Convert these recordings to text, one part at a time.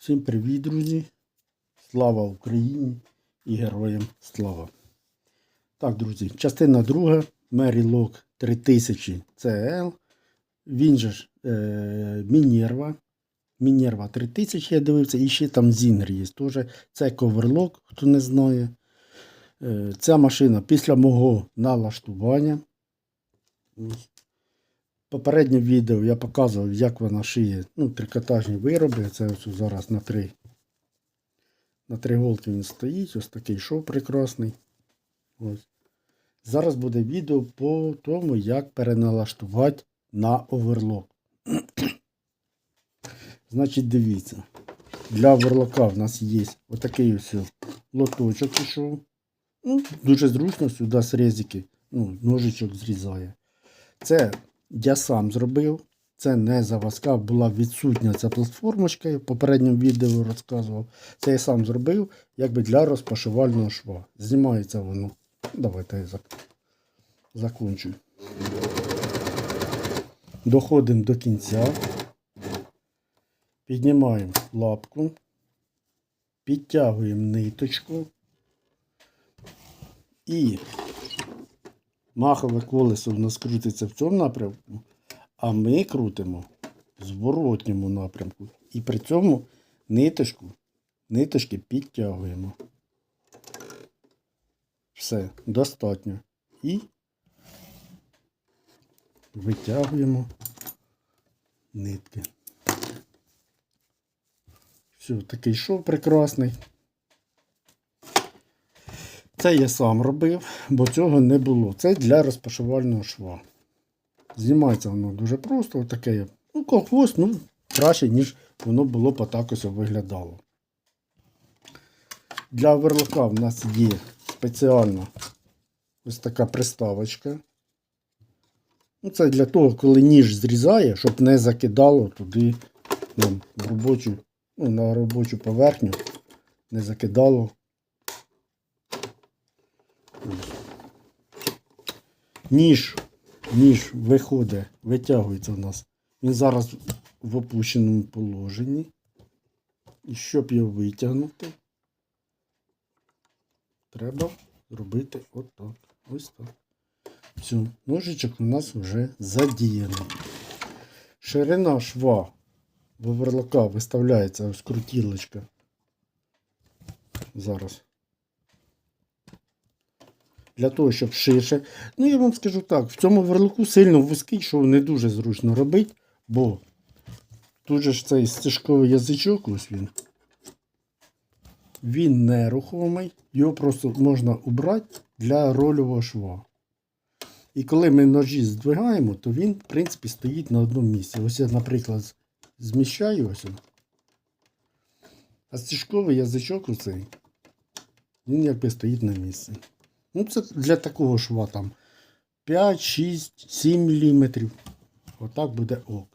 Всім привіт, друзі! Слава Україні і героям слава! Так, друзі, частина друга. Merry 3000 CL. Він же ж е. Мінерва 3000 я дивився, і ще там Зінгер є. Теж. Це коверлок, хто не знає. Е, ця машина після мого налаштування. Ось. Попереднє відео я показував, як вона шиє ну, трикотажні вироби. Це ось зараз на три, на три голки він стоїть. Ось такий шов прекрасний. Ось. Зараз буде відео по тому, як переналаштувати на оверлок. Значить, дивіться. Для оверлока в нас є отакий ось лоточок пішов. Ну, дуже зручно сюди срезики, ну, ножичок зрізає. Це я сам зробив. Це не завазка, була відсутня ця платформочка. Я в попередньому відео розказував. Це я сам зробив якби для розпашувального шва. Знімається воно. Давайте я зак... закончу. Доходимо до кінця. Піднімаємо лапку. Підтягуємо ниточку. І махове колесо в нас крутиться в цьому напрямку, а ми крутимо в зворотньому напрямку. І при цьому ниточку, ниточки підтягуємо. Все, достатньо. І витягуємо нитки. Все, такий шов прекрасний. Це я сам робив, бо цього не було. Це для розпашувального шва. Знімається воно дуже просто, отаке. Ну, колхоз, ну, краще, ніж воно було по так ось виглядало. Для оверлока в нас є спеціальна ось така приставочка. Ну, Це для того, коли ніж зрізає, щоб не закидало туди нам в робочу, ну, на робочу поверхню, не закидало Ніж, ніж виходить, витягується у нас. Він зараз в опущеному положенні. І щоб його витягнути, треба зробити отак. Ось так. Все, ножичок у нас вже задіяний. Ширина шва в виставляється ось крутілочка. Зараз для того, щоб ширше. Ну, я вам скажу так, в цьому верлику сильно вузький, що не дуже зручно робити, бо тут же ж цей стежковий язичок, ось він. Він не рухомий, його просто можна убрати для рольового шва. І коли ми ножі здвигаємо, то він, в принципі, стоїть на одному місці. Ось я, наприклад, зміщаю ось. він. А стежковий язичок оцей, він якби стоїть на місці. Ну, це для такого шва там 5, 6, 7 мм. Отак буде ок.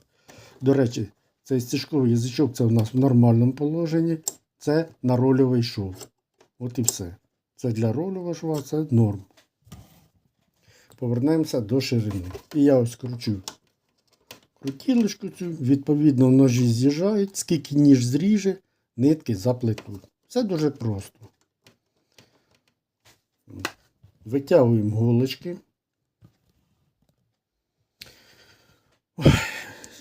До речі, цей стежковий язичок це у нас в нормальному положенні. Це на рольовий шов. От і все. Це для рольового шва, це норм. Повернемося до ширини. І я ось кручу крутілочку цю, відповідно, ножі з'їжджають, скільки ніж зріже, нитки заплетуть. Це дуже просто. Витягуємо голочки.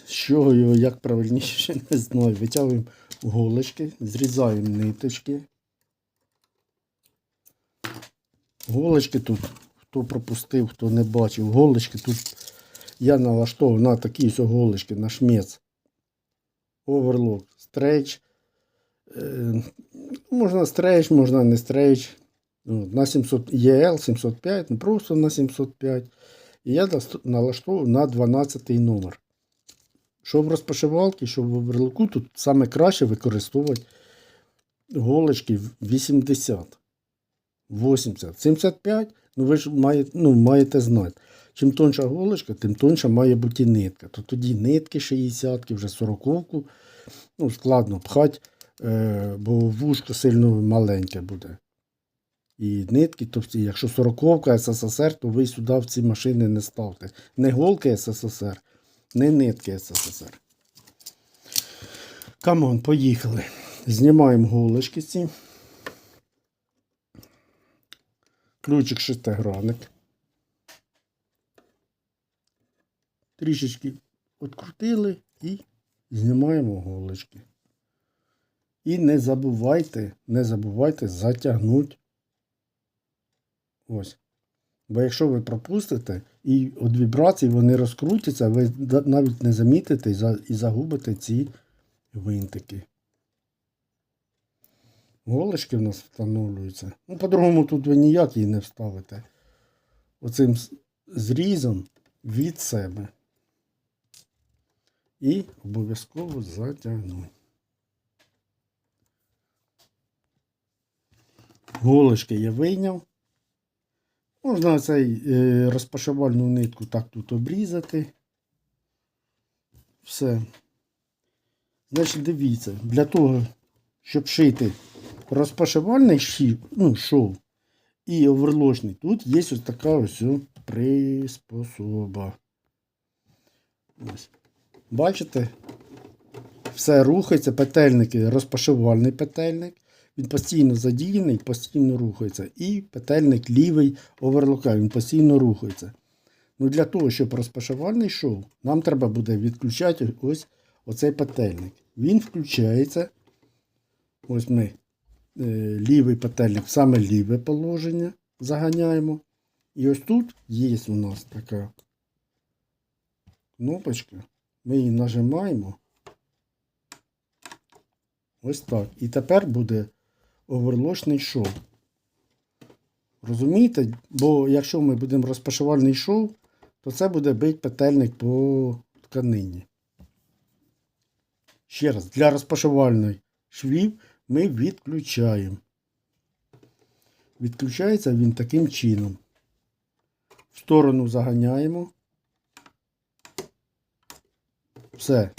З чого його як правильніше, не знаю. Витягуємо голочки, зрізаємо ниточки. Голочки тут, хто пропустив, хто не бачив, голочки тут я налаштовував на такі ось голочки, на шмець. Оверлок, стрейч. Е, можна стрейч, можна не стрейч. Ну, на 700 EL 705, ну просто на 705. І я налаштовував на 12 номер. Що в розпашивалці, що в оверлоку, тут саме краще використовувати голочки 80, 80, 75. Ну ви ж маєте, ну, маєте знати. Чим тонша голочка, тим тонша має бути нитка. То тоді нитки 60 вже 40 ну, складно пхати, е, бо вушко сильно маленьке буде. І нитки товсті. Якщо 40-ка СССР, то ви сюди в ці машини не ставте. Не голки СССР, не нитки СССР. Камон, поїхали. Знімаємо голочки ці. Ключик шестигранник. Трішечки відкрутили і знімаємо голочки. І не забувайте, не забувайте затягнути. Ось. Бо якщо ви пропустите і від вібрацій вони розкрутяться, ви навіть не замітите і загубите ці винтики. Голочки в нас встановлюються. Ну, по-другому тут ви ніяк її не вставите. Оцим зрізом від себе. І обов'язково затягнути. Голочки я вийняв. Можна цей е, розпашивальну нитку так тут обрізати. Все. Значить, дивіться, для того, щоб шити розпашивальний шів, ну, шов і оверлочний, тут є ось така ось приспособа. Ось. Бачите? Все рухається, петельники, розпашивальний петельник. Він постійно задіяний, постійно рухається. І петельник лівий оверлока, він постійно рухається. Ну, для того, щоб розпашивальний йшов, нам треба буде відключати ось оцей петельник. Він включається. Ось ми е, лівий петельник саме ліве положення заганяємо. І ось тут є у нас така кнопочка. Ми її нажимаємо. Ось так. І тепер буде оверлочний шов. Розумієте? Бо якщо ми будемо розпашивальний шов, то це буде бить петельник по тканині. Ще раз, для розпашивальної швів ми відключаємо. Відключається він таким чином. В сторону заганяємо. Все.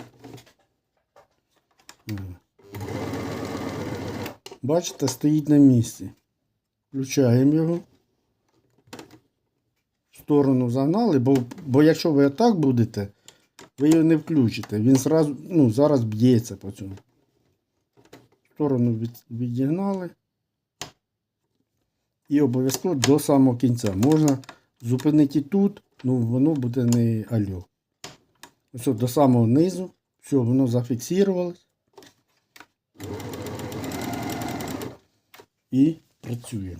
Бачите, стоїть на місці. Включаємо його. В сторону загнали, бо, бо якщо ви отак будете, ви його не включите. Він зразу, ну, зараз б'ється по цьому. В сторону від, відігнали. І обов'язково до самого кінця. Можна зупинити тут, ну воно буде не альо. Ось до самого низу. Все, воно зафіксувалось. І працює.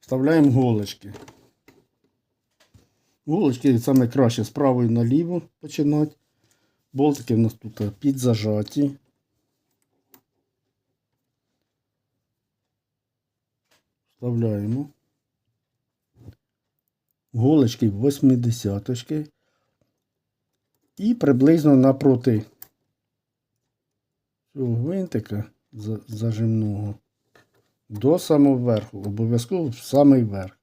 Вставляємо голочки. Голочки саме краще з правої наліво починати. Болтики в нас тут підзажаті. Вставляємо. Голочки 80 І приблизно напроти цього гвинтика зажимного до самого верху. Обов'язково в самий верх.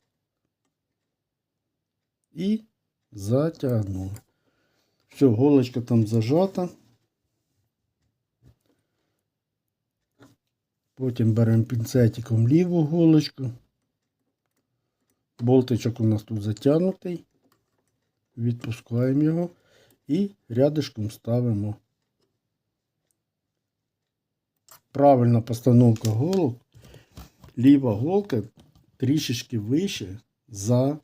І затягнули. Все, голочка там зажата. Потім беремо пінцетиком ліву голочку. Болтичок у нас тут затягнутий. Відпускаємо його і рядишком ставимо. Правильна постановка голок. Ліва голка трішечки вище за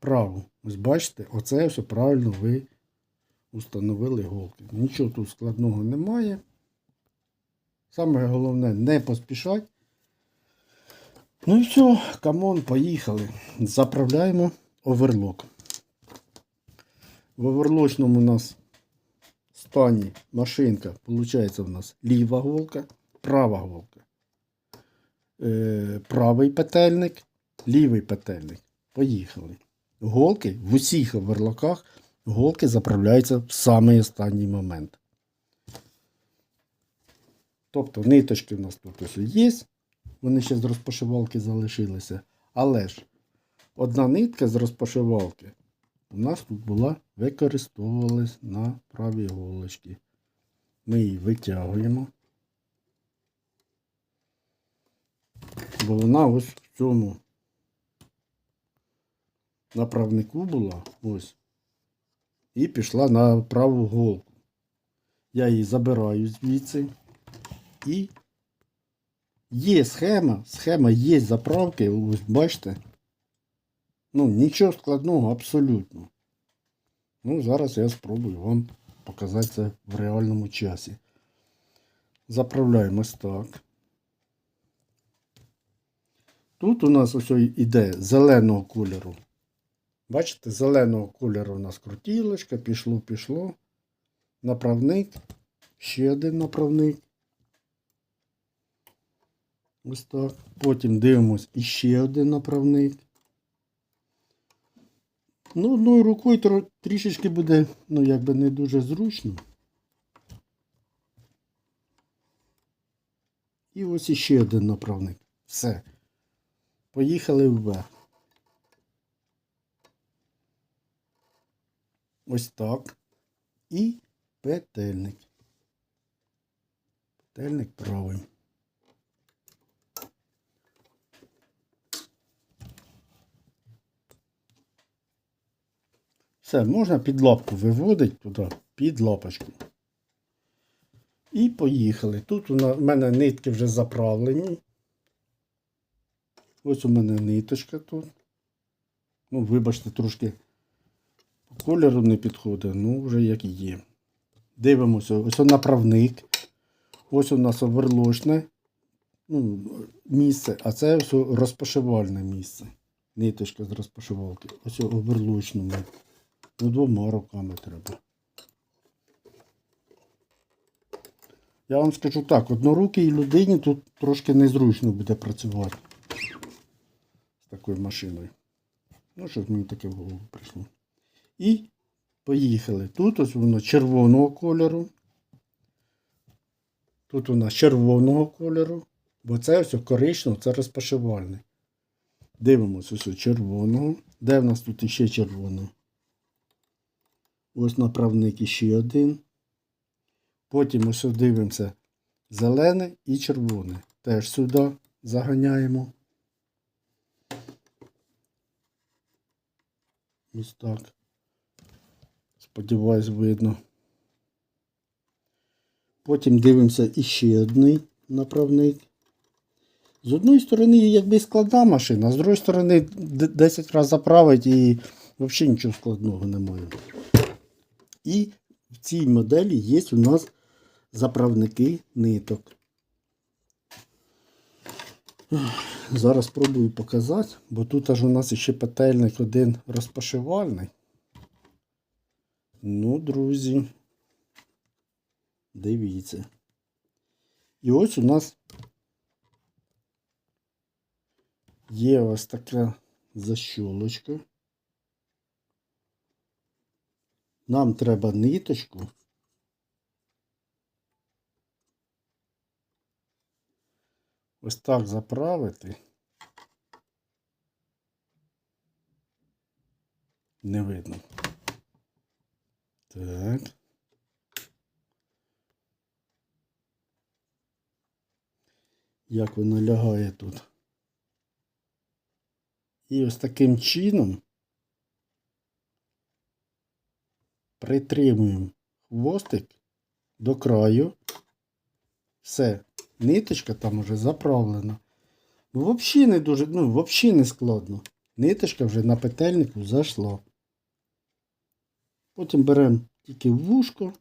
праву. Ось бачите, оце все правильно ви установили голки. Нічого тут складного немає. Саме головне не поспішати. Ну і все, камон, поїхали. Заправляємо оверлок. В оверлочному у нас стані машинка, виходить, у нас ліва голка, права голка. Е, правий петельник, лівий петельник. Поїхали. Голки в усіх оверлоках голки заправляються в самий останній момент. Тобто ниточки в нас тут ось є. Вони ще з розпашивалки залишилися. Але ж одна нитка з розпашивалки у нас тут була використовувалась на правій голочці. Ми її витягуємо. Бо вона ось в цьому направнику була ось. І пішла на праву голку. Я її забираю звідси. І є схема, схема є заправки, ось бачите. Ну, нічого складного абсолютно. Ну, зараз я спробую вам показати це в реальному часі. Заправляємо ось так. Тут у нас ось іде зеленого кольору. Бачите, зеленого кольору у нас крутілочка, пішло, пішло. Направник. Ще один направник. Ось так. Потім дивимось іще один направник. Ну, одною рукою трішечки буде, ну, якби не дуже зручно. І ось іще один направник. Все. Поїхали вверх. Ось так. І петельник. Петельник правий. Все, можна під лапку виводити туди, під лапочку. І поїхали. Тут у в мене нитки вже заправлені. Ось у мене ниточка тут. Ну, вибачте, трошки по кольору не підходить, ну вже як є. Дивимося, ось он направник. Ось у нас оверлочне ну, місце, а це ось розпашивальне місце. Ниточка з розпашивалки. Ось оверлочному. Ну, двома руками треба. Я вам скажу так, однорукій людині тут трошки незручно буде працювати такою машиною. Ну, щось мені таке в голову прийшло. І поїхали. Тут ось воно червоного кольору. Тут у нас червоного кольору. Бо це ось коричнево, це розпашивальне. Дивимося ось червоного. Де в нас тут іще червоного? Ось направник іще один. Потім ось дивимося зелене і червоне. Теж сюди заганяємо. Ось так. Сподіваюсь, видно. Потім дивимося іще одний направник. З одної сторони, якби складна машина, з іншої сторони, 10 разів заправить і взагалі нічого складного немає. І в цій моделі є у нас заправники ниток. Зараз спробую показати, бо тут аж у нас ще петельник один розпашивальний. Ну, друзі, дивіться. І ось у нас є ось така защолочка. Нам треба ниточку. Ось так заправити. Не видно. Так. Як воно лягає тут. І ось таким чином притримуємо хвостик до краю. Все, ниточка там уже заправлена. Ну, взагалі не дуже, ну, взагалі не складно. Ниточка вже на петельнику зайшла. Потім беремо тільки вушко.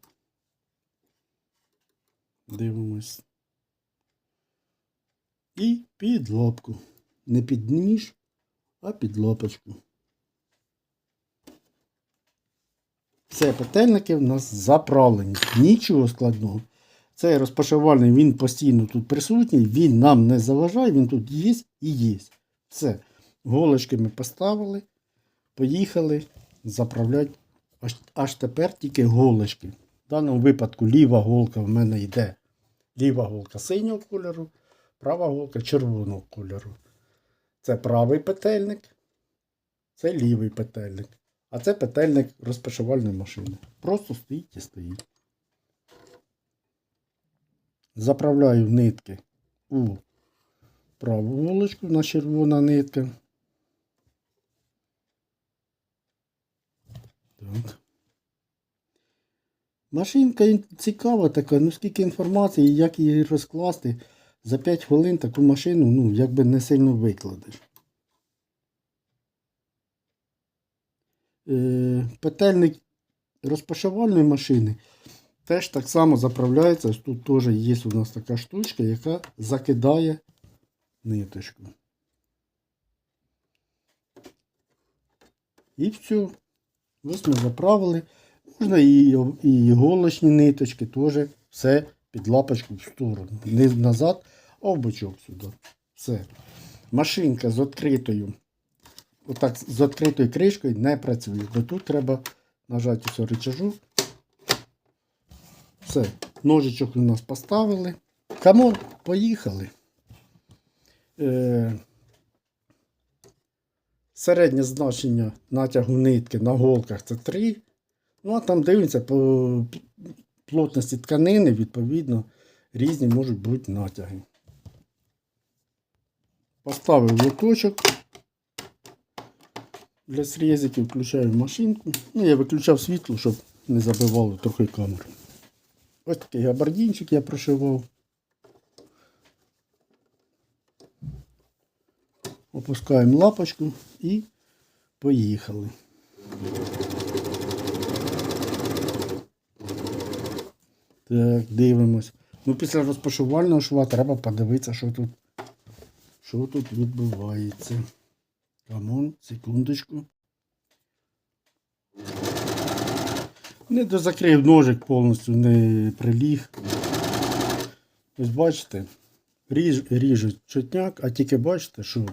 Дивимось. І під лапку. Не під ніж, а під лапочку. Все, петельники в нас заправлені. Нічого складного. Цей розпашивальний, він постійно тут присутній, він нам не заважає, він тут є і є. Все. Голочки ми поставили, поїхали заправляти. Аж, аж тепер тільки голочки. В даному випадку ліва голка в мене йде. Ліва голка синього кольору, права голка червоного кольору. Це правий петельник, це лівий петельник. А це петельник розпашивальної машини. Просто стоїть і стоїть. Заправляю нитки у праву голочку, на червона нитка. Так. Машинка цікава така, ну скільки інформації, як її розкласти. За 5 хвилин таку машину, ну, якби не сильно викладеш. Е, петельник розпашувальної машини теж так само заправляється. Тут теж є у нас така штучка, яка закидає ниточку. І все. Ось ми заправили. Можна і, іголочні ниточки теж все під лапочку в сторону. Не назад, а в бочок сюди. Все. Машинка з відкритою. Отак з відкритою кришкою не працює. Бо тут треба нажати все рычажу. Все. Ножичок у нас поставили. Камон, поїхали. Е, середнє значення натягу нитки на голках це 3. Ну, а там дивимося по плотності тканини, відповідно, різні можуть бути натяги. Поставив лоточок для срізиків, включаю машинку. Ну, я виключав світло, щоб не забивало трохи камеру. Ось такий габардінчик я прошивав. Опускаємо лапочку і поїхали. Так, дивимось. Ну, після розпашувального шва треба подивитися, що тут, що тут відбувається. Камон, секундочку. Не дозакрив ножик повністю, не приліг. Ось бачите, ріж, ріжуть чутняк, а тільки бачите, що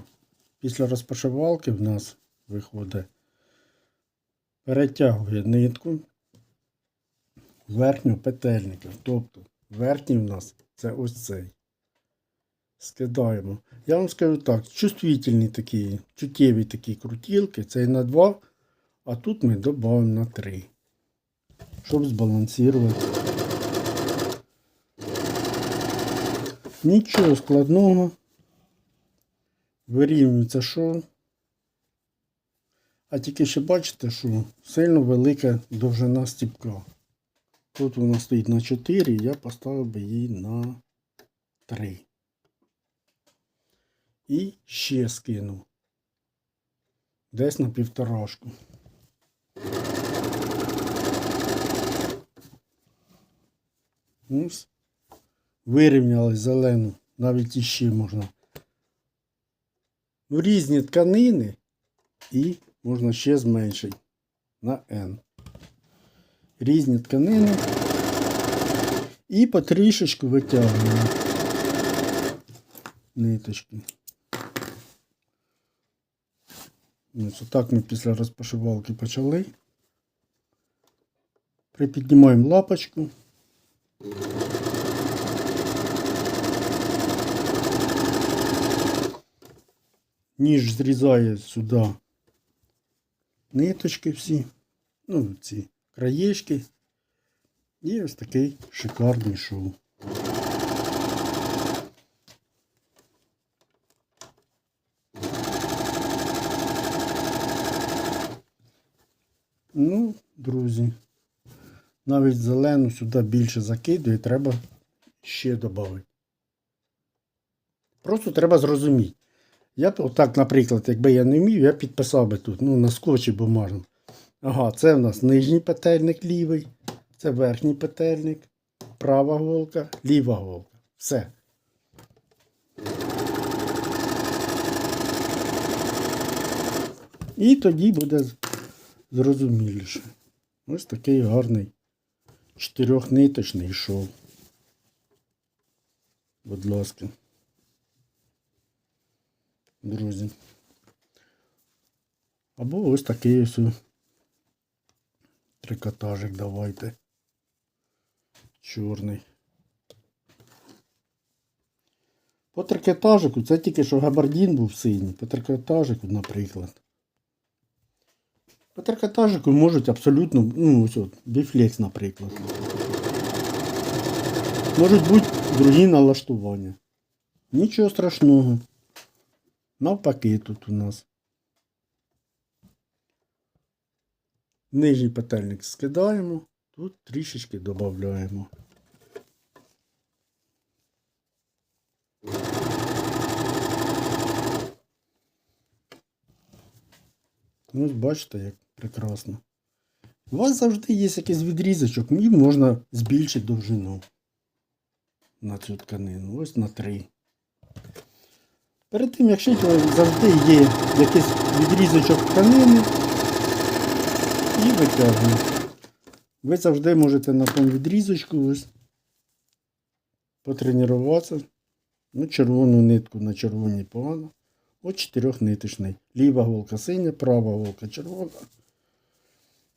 після розпашувалки в нас виходить, перетягує нитку верхнього петельника. Тобто верхній в нас це ось цей. Скидаємо. Я вам скажу так, чувствительні такі, чуттєві такі крутілки, це на 2, а тут ми додаємо на 3. Щоб збалансувати. Нічого складного. Вирівнюється шов. А тільки ще бачите, що сильно велика довжина стіпка. Тут вона стоїть на 4, я поставив би її на 3. І ще скину. Десь на півторашку. Вирівняли зелену, навіть іще можна. Ну, різні тканини і можна ще зменшити на N. Різні тканини. І потрішечку витягуємо ниточки. Ось отак ми після розпашивалки почали. Припіднімаємо лапочку. Ніж зрізає сюди ниточки всі, ну, ці краєчки. І ось такий шикарний шоу. Ну, друзі, навіть зелену сюди більше закидує, треба ще додати. Просто треба зрозуміти. Я б отак, наприклад, якби я не вмів, я підписав би тут, ну, на скотчі бумажному. Ага, це в нас нижній петельник лівий, це верхній петельник, права голка, ліва голка. Все. І тоді буде зрозуміліше. Ось такий гарний чотирьохниточний шов. Будь ласка. Друзі. Або ось такий ось трикотажик давайте. Чорний. По трикотажику, це тільки що габардін був синій. По трикотажику, наприклад. По трикотажику можуть абсолютно, ну ось от, біфлекс, наприклад. Можуть бути другі налаштування. Нічого страшного. Навпаки тут у нас. Нижній петельник скидаємо. Тут трішечки додаємо. Ну, ось бачите, як прекрасно. У вас завжди є якийсь відрізочок, і можна збільшити довжину на цю тканину. Ось на 3. Перед тим, як шити, завжди є якийсь відрізочок тканини і витягуєте. Ви завжди можете на тому відрізочку потренуватися. Ну, червону нитку на червоній погано. От чотирьохниточний. Ліва голка синя, права голка червона.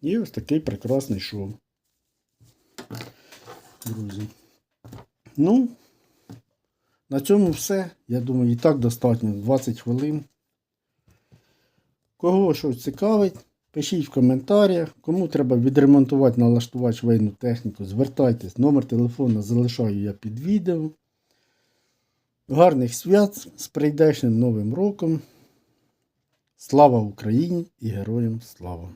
І ось такий прекрасний шов. Друзі. Ну, на цьому все. Я думаю, і так достатньо 20 хвилин. Кого щось цікавить, пишіть в коментарях. Кому треба відремонтувати, налаштувати швейну техніку, звертайтесь. Номер телефону залишаю я під відео. Гарних свят з прийдешнім Новим роком. Слава Україні і героям слава!